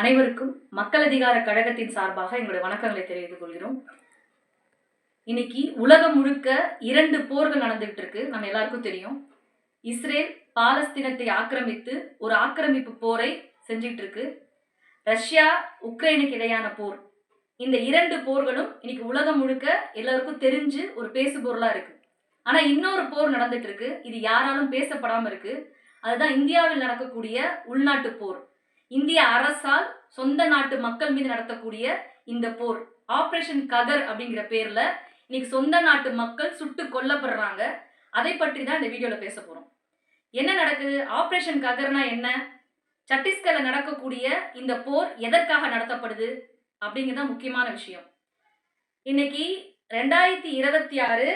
அனைவருக்கும் மக்கள் அதிகார கழகத்தின் சார்பாக எங்களுடைய வணக்கங்களை தெரிவித்துக் கொள்கிறோம். இன்னைக்கு உலகம் முழுக்க இரண்டு போர்கள் நடந்துகிட்டு இருக்கு. நம்ம எல்லாருக்கும் தெரியும். இஸ்ரேல் பாலஸ்தீனத்தை ஆக்கிரமித்து ஒரு ஆக்கிரமிப்பு போரை செஞ்சுட்டு இருக்கு. ரஷ்யா உக்ரைனுக்கு இடையான போர். இந்த இரண்டு போர்களும் இன்னைக்கு உலகம் முழுக்க எல்லாருக்கும் தெரிஞ்சு ஒரு பேசு பொருளா இருக்கு. ஆனா இன்னொரு போர் நடந்துட்டு இருக்கு. இது யாராலும் பேசப்படாம இருக்கு. அதுதான் இந்தியாவில் நடக்கக்கூடிய உள்நாட்டு போர். இந்திய அரசால் சொந்த நாட்டு மக்கள் மீது நடத்தக்கூடிய இந்த போர் ஆபரேஷன் கதர் அப்படிங்கிற பேர்ல இன்னைக்கு சொந்த நாட்டு மக்கள் சுட்டு கொல்லப்படுறாங்க. அதை பற்றி தான் இந்த வீடியோல பேச போறோம். என்ன நடக்குது? ஆபரேஷன் கதர்னா என்ன? சத்தீஸ்கர்ல நடக்கக்கூடிய இந்த போர் எதற்காக நடத்தப்படுது? அப்படிங்கிறது தான் முக்கியமான விஷயம். இன்னைக்கு ரெண்டாயிரத்தி இருபத்தி ஆறு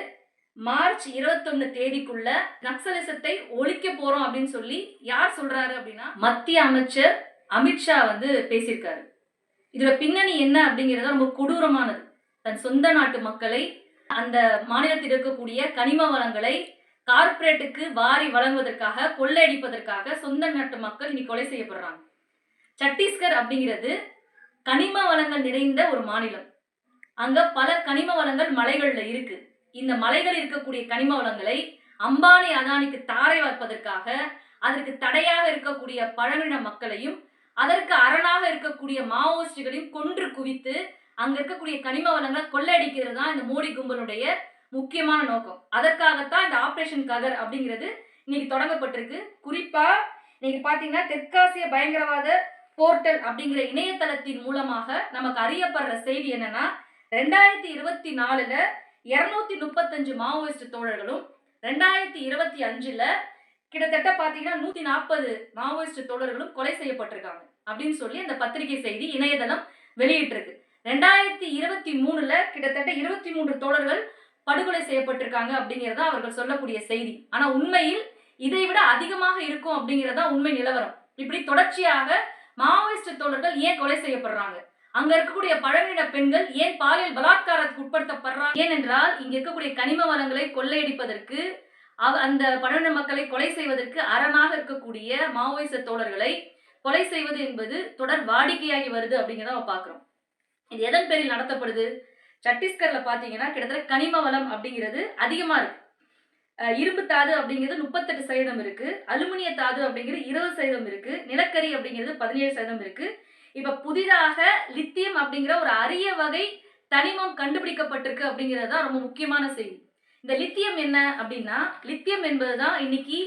மார்ச் இருபத்தொன்னு தேதிக்குள்ள நக்சலிசத்தை ஒழிக்க போறோம் அப்படின்னு சொல்லி யார் சொல்றாரு அப்படின்னா மத்திய அமைச்சர் அமித்ஷா வந்து பேசியிருக்காரு. இதோட பின்னணி என்ன அப்படிங்கிறது ரொம்ப கொடூரமானது. தன் சொந்த நாட்டு மக்களை அந்த மாநிலத்தில் இருக்கக்கூடிய கனிம வளங்களை கார்ப்பரேட்டுக்கு வாரி வழங்குவதற்காக கொள்ளையடிப்பதற்காக சொந்த நாட்டு மக்கள் இன்னைக்கு கொலை செய்யப்படுறாங்க. சத்தீஸ்கர் அப்படிங்கிறது கனிம வளங்கள் நிறைந்த ஒரு மாநிலம். அங்க பல கனிம வளங்கள் மலைகள்ல இருக்கு. இந்த மலைகள் இருக்கக்கூடிய கனிம வளங்களை அம்பானி அதானிக்கு தாரை வார்ப்பதற்காக அதற்கு தடையாக இருக்கக்கூடிய பழங்கின மக்களையும் அதற்கு அரணாக இருக்கக்கூடிய மாவோயிஸ்டுகளையும் கொன்று குவித்து அங்க இருக்கக்கூடிய கனிம வளங்களை கொள்ளையடிக்கிறது தான் இந்த மோடி கும்பலுடைய முக்கியமான நோக்கம். அதற்காகத்தான் இந்த ஆபரேஷன் கதர் அப்படிங்கிறது இன்னைக்கு தொடங்கப்பட்டிருக்கு. குறிப்பா இன்னைக்கு பாத்தீங்கன்னா தெற்காசிய பயங்கரவாத போர்ட்டல் அப்படிங்கிற இணையதளத்தின் மூலமாக நமக்கு அறியப்படுற செய்தி என்னன்னா ரெண்டாயிரத்தி இருபத்தி நாலுல இருநூத்தி முப்பத்தஞ்சு மாவோயிஸ்ட் தோழர்களும் ரெண்டாயிரத்தி இருபத்தி அஞ்சுல கிட்டத்தட்ட பாத்தீங்கன்னா நூத்தி நாற்பது மாவோயிஸ்ட் தோழர்களும் கொலை செய்யப்பட்டிருக்காங்க அப்படின்னு சொல்லி அந்த பத்திரிகை செய்தி இணையதளம் வெளியிட்டிருக்கு. ரெண்டாயிரத்தி இருபத்தி மூணுல கிட்டத்தட்ட இருபத்தி மூன்று தோழர்கள் படுகொலை செய்யப்பட்டிருக்காங்க அப்படிங்கிறதா அவர்கள் சொல்லக்கூடிய செய்தி. ஆனா உண்மையில் இதை விட அதிகமாக இருக்கும் அப்படிங்கிறதா உண்மை நிலவரம். இப்படி தொடர்ச்சியாக மாவோயிஸ்ட் தோழர்கள் ஏன் கொலை செய்யப்படுறாங்க? அங்க இருக்கக்கூடிய பழங்குடியின பெண்கள் ஏன் பாலியல் பலாத்காரத்துக்கு உட்படுத்தப்படுறாங்க? ஏனென்றால் இங்க இருக்கக்கூடிய கனிம வளங்களை கொள்ளையடிப்பதற்கு அந்த பழங்குடியின மக்களை கொலை செய்வதற்கு அரணாக இருக்கக்கூடிய மாவோயிச தோழர்களை கொலை செய்வது என்பது தொடர் வாடிக்கையாகி வருது அப்படிங்கிறத நம்ம பார்க்குறோம். இது எதன் பேரில் நடத்தப்படுது? சத்தீஸ்கர்ல பார்த்தீங்கன்னா கிட்டத்தட்ட கனிம வளம் அப்படிங்கிறது அதிகமாக இருக்கு. இரும்பு தாது அப்படிங்கிறது முப்பத்தெட்டு சதவீதம் இருக்கு. அலுமினிய தாது அப்படிங்கிறது இருபது சதவீதம் இருக்கு. நிலக்கரி அப்படிங்கிறது பதினேழு சதவீதம் இருக்கு. இப்ப புதிதாக லித்தியம் அப்படிங்கிற ஒரு அரிய வகை தனிமம் கண்டுபிடிக்கப்பட்டிருக்கு அப்படிங்கிறது தான் ரொம்ப முக்கியமான செய்தி. இந்த லித்தியம் என்ன அப்படின்னா லித்தியம் என்பதுதான் இன்னைக்கு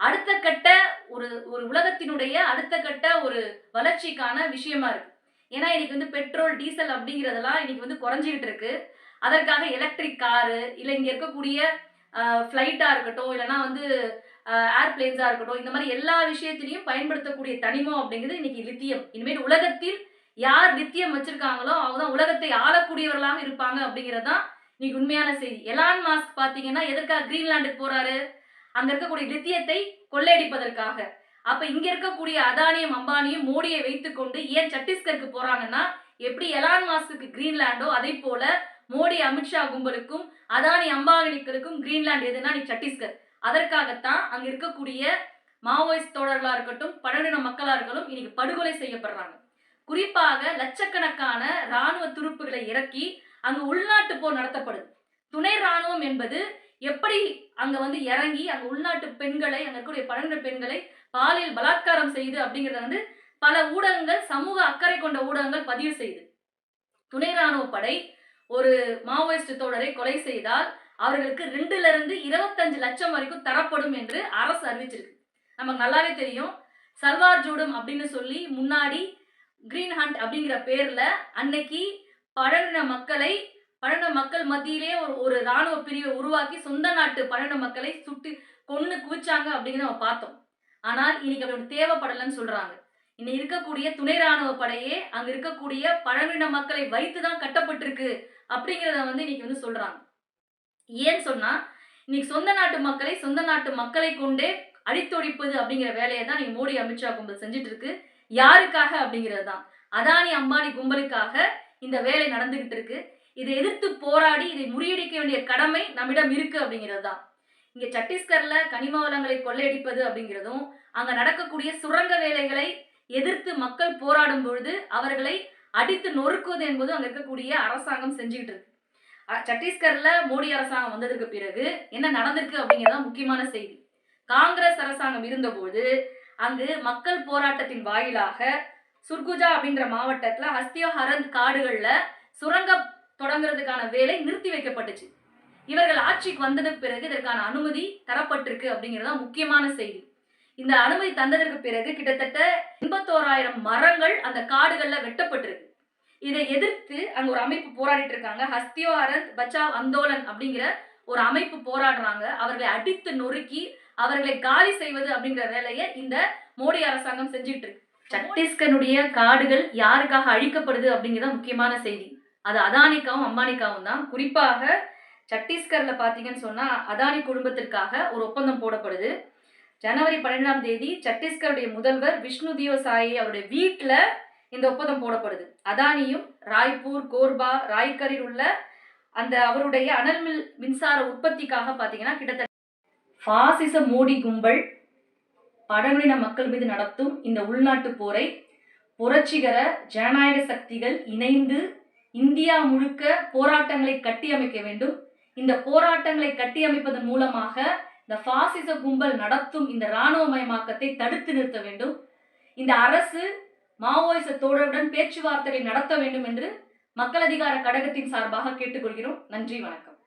அடுத்த கட்ட ஒரு ஒரு உலகத்தினுடைய அடுத்த கட்ட ஒரு வளர்ச்சிக்கான விஷயமா இருக்கு. ஏன்னா இன்னைக்கு வந்து பெட்ரோல் டீசல் அப்படிங்கிறதெல்லாம் இன்னைக்கு வந்து குறைஞ்சிக்கிட்டு இருக்கு. அதற்காக எலக்ட்ரிக் காரு இல்லை இங்கே இருக்கக்கூடிய ஃப்ளைட்டாக இருக்கட்டும் இல்லைன்னா வந்து ஏர்பிளேன்ஸாக இருக்கட்டும் இந்த மாதிரி எல்லா விஷயத்திலையும் பயன்படுத்தக்கூடிய தனிமம் அப்படிங்கிறது இன்னைக்கு லித்தியம். இனிமேல் உலகத்தில் யார் லித்தியம் வச்சிருக்காங்களோ அவங்க தான் உலகத்தை ஆளக்கூடியவர்களாக இருப்பாங்க அப்படிங்கிறது தான் இன்னைக்கு உண்மையான செய்தி. எலான் மாஸ்க் பார்த்தீங்கன்னா எதற்காக கிரீன்லாண்டுக்கு போறாரு? அங்க இருக்கக்கூடிய லித்தியத்தை கொள்ளையடிப்பதற்காக. அப்ப இங்க இருக்கக்கூடிய அதானியும் அம்பானியும் மோடியை வைத்துக்கொண்டு ஏன் சத்தீஸ்கருக்கு போறாங்கன்னா எப்படி எலான் மாஸ்க்கு கிரீன்லாண்டோ அதே போல மோடி அமித்ஷா கும்பலுக்கும் அதானி அம்பானிகளுக்கும் கிரீன்லாந்து எதுனா நீ சத்தீஸ்கர் அதற்காகத்தான் அங்க இருக்கக்கூடிய மாவோயிஸ்ட் தோழர்களா இருக்கட்டும் பழங்குடியின மக்களா இருக்கட்டும் இன்னைக்கு படுகொலை செய்யப்படுறாங்க. குறிப்பாக லட்சக்கணக்கான ராணுவ துருப்புகளை இறக்கி அங்கு உள்நாட்டு போர் நடத்தப்படுது துணை ராணுவம் என்பது எப்படி அங்க வந்து இறங்கி அங்க உள்நாட்டு பெண்களை அங்க இருக்கக்கூடிய பழங்குடியின பெண்களை பாலியல் பலாத்காரம் செய்து அப்படிங்கறத வந்து பல ஊடகங்கள் சமூக அக்கறை கொண்ட ஊடகங்கள் பதிவு செய்து. துணை ராணுவ படை ஒரு மாவோயிஸ்ட் தோழரை கொலை செய்தால் அவர்களுக்கு ரெண்டுல இருந்து இருபத்தஞ்சு லட்சம் வரைக்கும் தரப்படும் என்று அரசு அறிவிச்சிருக்கு. நமக்கு நல்லாவே தெரியும். சல்வார் ஜூடம் அப்படின்னு சொல்லி முன்னாடி கிரீன் ஹண்ட் அப்படிங்கிற பேர்ல அன்னைக்கு பழனின மக்களை பழன மக்கள் மத்தியிலே ஒரு ஒரு ராணுவ பிரிவை உருவாக்கி சொந்த நாட்டு பழன மக்களை சுட்டு கொன்று குவிச்சாங்க அப்படின்னு நம்ம பார்த்தோம். ஆனால் இன்னைக்கு அப்படி தேவைப்படலைன்னு சொல்றாங்க. இன்னைக்கு இருக்கக்கூடிய துணை ராணுவ படையே அங்க இருக்கக்கூடிய பழனின மக்களை வைத்து தான் கட்டப்பட்டிருக்கு அப்படிங்கிறத வந்து இன்னைக்கு வந்து சொல்றாங்க. ஏன்னு சொன்னா இன்னைக்கு சொந்த நாட்டு மக்களை சொந்த நாட்டு மக்களை கொண்டே அழித்தொழிப்பது அப்படிங்கிற வேலையை தான் நீங்க மோடி அமித்ஷா கும்பல் செஞ்சுட்டு இருக்கு. யாருக்காக அப்படிங்கிறது தான் அதானி அம்பானி கும்பலுக்காக இந்த வேலை நடந்துகிட்டு இருக்கு. இதை எதிர்த்து போராடி இதை முறியடிக்க வேண்டிய கடமை நம்மிடம் இருக்கு அப்படிங்கிறது தான். இங்க சத்தீஸ்கர்ல கனிம வளங்களை கொள்ளையடிப்பது அப்படிங்கிறதும் அங்க நடக்கக்கூடிய சுரங்க வேலைகளை எதிர்த்து மக்கள் போராடும் பொழுது அவர்களை அடித்து நொறுக்குவது என்பது அங்க இருக்கக்கூடிய அரசாங்கம் செஞ்சுக்கிட்டு இருக்கு. சத்தீஸ்கர்ல மோடி அரசாங்கம் வந்ததற்கு பிறகு என்ன நடந்திருக்கு அப்படிங்கறத முக்கியமான செய்தி. காங்கிரஸ் அரசாங்கம் இருந்தபோது அங்கு மக்கள் போராட்டத்தின் வாயிலாக சுர்குஜா அப்படின்ற மாவட்டத்தில் ஹஸ்தியோ ஹரந்த் காடுகளில் சுரங்கம் தொடங்குறதுக்கான வேலை நிறுத்தி வைக்கப்பட்டுச்சு. இவர்கள் ஆட்சிக்கு வந்ததுக்கு பிறகு இதற்கான அனுமதி தரப்பட்டிருக்கு அப்படிங்கிறது தான் முக்கியமான செய்தி. இந்த அனுமதி தந்ததற்கு பிறகு கிட்டத்தட்ட எண்பத்தோராயிரம் மரங்கள் அந்த காடுகளில் வெட்டப்பட்டிருக்கு. இதை எதிர்த்து அங்க ஒரு அமைப்பு போராடிட்டு இருக்காங்க. ஹஸ்தியோ அரந்த் பச்சாவ் அந்தோலன் அப்படிங்கிற ஒரு அமைப்பு போராடுறாங்க. அவர்களை அடித்து நொறுக்கி அவர்களை காலி செய்வது அப்படிங்கிற வேலையை இந்த மோடி அரசாங்கம் செஞ்சுட்டு இருக்கு. சத்தீஸ்கருடைய காடுகள் யாருக்காக அழிக்கப்படுது அப்படிங்கிறத முக்கியமான செய்தி. அது அதானிக்காவும் அம்பானிக்காவும் தான். குறிப்பாக சத்தீஸ்கர்ல பார்த்தீங்கன்னு சொன்னால் அதானி குடும்பத்திற்காக ஒரு ஒப்பந்தம் போடப்படுது. ஜனவரி பன்னெண்டாம் தேதி சத்தீஸ்கருடைய முதல்வர் விஷ்ணு தியோ சாயி அவருடைய வீட்டில் இந்த ஒப்பந்தம் போடப்படுது. அதானியும் ராய்ப்பூர் கோர்பா ராய்கரில் உள்ள அந்த அவருடைய அனல்மில் மின்சார உற்பத்திக்காக பார்த்தீங்கன்னா கிட்டத்தட்ட ஃபாசிச மோடி கும்பல் பழங்குடியின மக்கள் மீது நடத்தும் இந்த உள்நாட்டு போரை புரட்சிகர ஜனநாயக சக்திகள் இணைந்து இந்தியா முழுக்க போராட்டங்களை கட்டியமைக்க வேண்டும். இந்த போராட்டங்களை கட்டியமைப்பதன் மூலமாக இந்த பாசிச கும்பல் நடத்தும் இந்த இராணுவமயமாக்கத்தை தடுத்து நிறுத்த வேண்டும். இந்த அரசு மாவோயிச தோழருடன் பேச்சுவார்த்தைகளை நடத்த வேண்டும் என்று மக்கள் அதிகார கடகத்தின் சார்பாக கேட்டுக்கொள்கிறோம். நன்றி வணக்கம்.